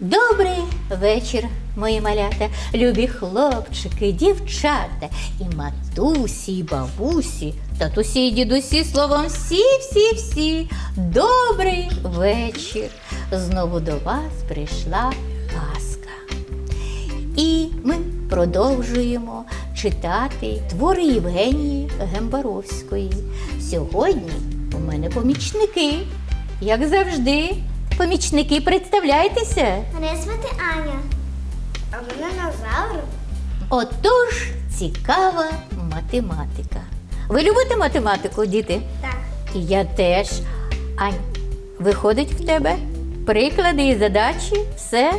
Добрий вечір, мої малята, любі хлопчики, дівчата, і матусі, і бабусі, татусі, і дідусі, словом, всі, всі, всі. Добрий вечір. Знову до вас прийшла Пасха. І ми продовжуємо читати твори Євгенії Гембаровської. Сьогодні у мене помічники, як завжди. Помічники, представляйтеся. Мене звати Аня. А мене Назавр. Отож, цікава математика. Ви любите математику, діти? Так. І я теж. Ань, виходить в тебе приклади і задачі, все.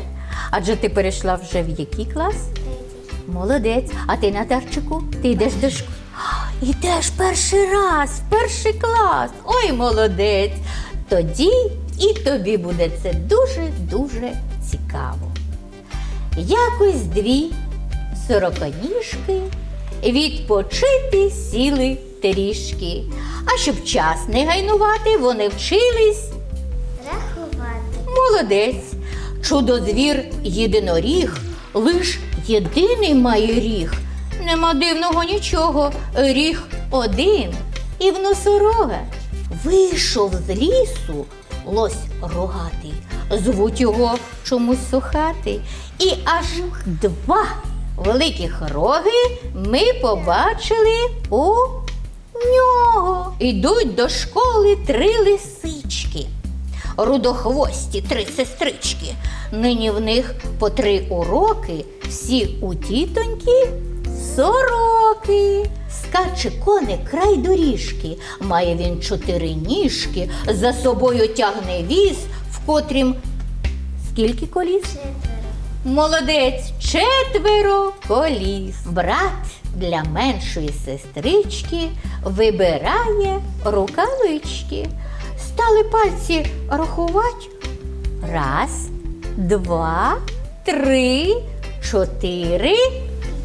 Адже ти перейшла вже в який клас? Третій. Молодець. А ти, Натарчику, ти йдеш до школи. Йдеш перший раз, в перший клас. Ой, молодець. Тоді і тобі буде це дуже-дуже цікаво. Якось дві сороконіжки відпочити сіли трішки. А щоб час не гайнувати, вони вчились Рахувати. Молодець. Чудозвір єдиноріг, лиш єдиний має ріг. Нема дивного нічого, ріг один. І в носорога вийшов з лісу лось рогатий. Звуть його чомусь сухатий. І аж два великих роги ми побачили у нього. Ідуть до школи три лисички рудохвості три сестрички. Нині в них по три уроки, всі у тітоньки сороки. Скаче коник край доріжки, має він чотири ніжки, за собою тягне віз, в котрім скільки коліс? Четверо. Молодець, четверо коліс. Брат для меншої сестрички вибирає рукавички. Стали пальці рахувати. Раз, два, три, чотири.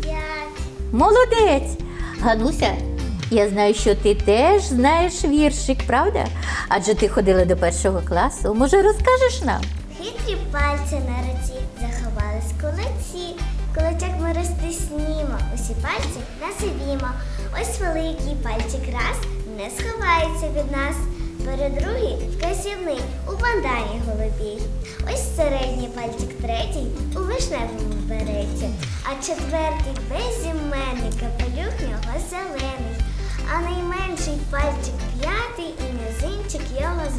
П'ять. Молодець. Гануся, я знаю, що ти теж знаєш віршик, правда? Адже ти ходила до першого класу. Може, розкажеш нам? Хитрі пальці на руці заховались кулаці. Кулачок ми розтиснімо, усі пальці називімо. Ось великий пальчик раз не сховається від нас. Перед другий вказівний у бандані голубій. Ось середній пальчик третій у вишневому береті, а четвертий безіменний капелюх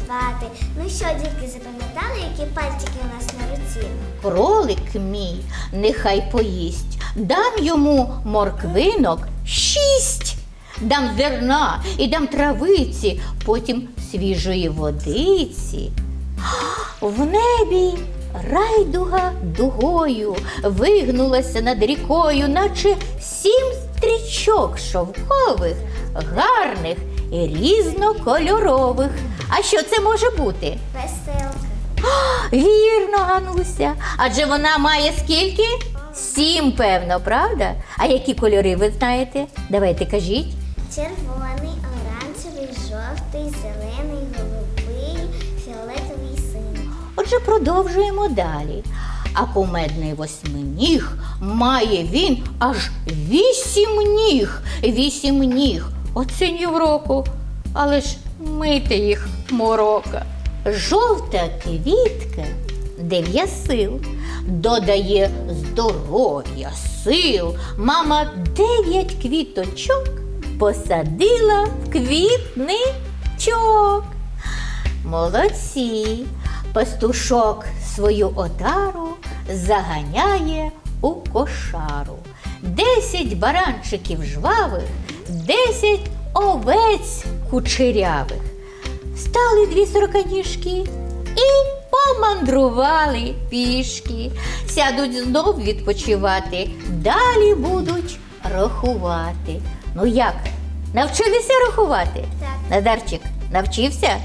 його. Ну що, дітки, запам'ятали, які пальчики у нас на руці? Кролик мій нехай поїсть, дам йому морквинок шість, дам зерна і дам травиці, потім свіжої водиці. В небі райдуга дугою вигнулася над рікою, наче сім стрічок шовкових, гарних різнокольорових. А що це може бути? Веселка. Вірно, Гануся. Адже вона має скільки? Сім, певно, правда? А які кольори ви знаєте? Давайте кажіть. Червоний, оранжевий, жовтий, зелений, голубий, фіолетовий, синій. Отже, продовжуємо далі. А кумедний восьминіг має він аж вісім ніг. Вісім ніг. Оце року. Але ж мити їх морока. Жовта квітка дев'я сил. Додає здоров'я, сил. Мама дев'ять квіточок посадила в квітничок. Молодці. Пастушок свою отару заганяє у кошару. Десять баранчиків жвавих, десять овець кучерявих. Стали дві сороканіжки і помандрували пішки. Сядуть знов відпочивати, далі будуть рахувати. Ну як? Навчилися рахувати? Так. Назарчик, навчився?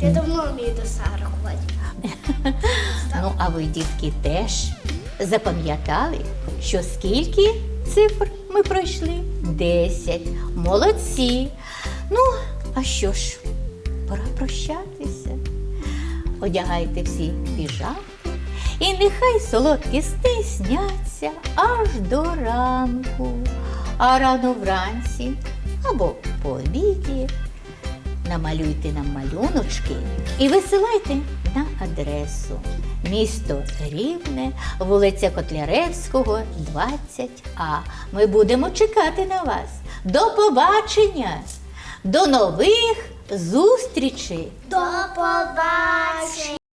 Я давно вмію до рахувати. Ну, а ви, дітки, теж запам'ятали, що скільки цифр ми пройшли? Десять. Молодці. Ну, а що ж, пора прощатися. Одягайте всі піжамки, І нехай солодкі сни сняться аж до ранку, а рано вранці або по обіді намалюйте нам малюночки і висилайте на адресу місто Рівне, вулиця Котляревського, 20А. Ми будемо чекати на вас. До побачення! До нових зустрічей! До побачення!